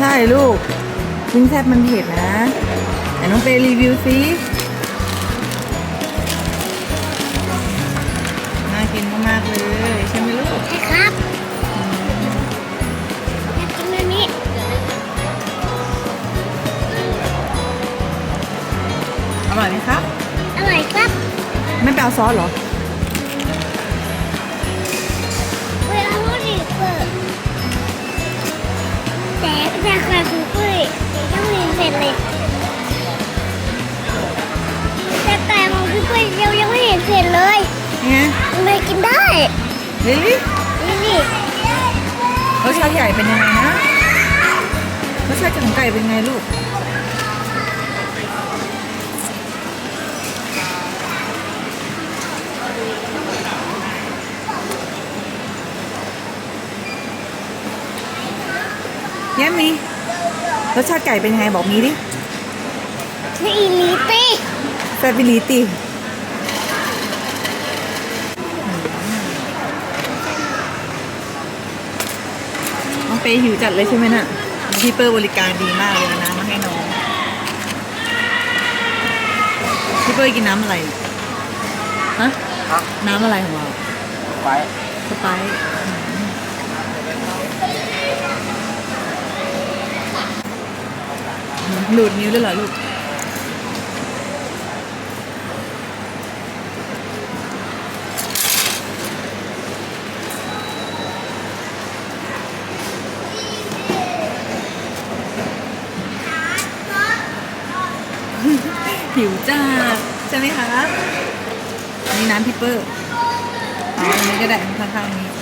ใช่ลูกวิงแซบมันเผ็ดนะไหนน้องเฟย์รีวิวสิน่ากินมากๆเลยใช่ไหมลูกใช่ครับอยากกินอันนี้อร่อยไหมครับ อร่อยครับ ไม่ไปเอาซอสเหรอ แต่แต่ไข่ของปุ้ยยังไม่เสร็จเลยแต่ไก่ของพี่ปุ้ยยังยังไม่เห็นเสร็จเลยไงเลยกินได้ลิลลี่นี่นี่รสชาติไก่เป็นยังไงนะรสชาติของไก่เป็นไงลูก แย้มมีรสชาติไก่เป็นยังไงบอกมีดินี่อีลิตี้แฟบิลิตี้น้องเปย์หิวจัดเลยใช่ไหมน่ะพี่เปอร์บริการดีมากเลยนะมาให้น้องพี่เปอร์กินน้ำอะไรฮะครับน้ำอะไรของเรา ไป สไปซ์ อืมดูดนิ้วด้วยเหรอลูกหิวจ้าใช่ไหมคะนี่น้ำพิเปอร์อ๋ออันนี้ก็ได้ข้างๆนี้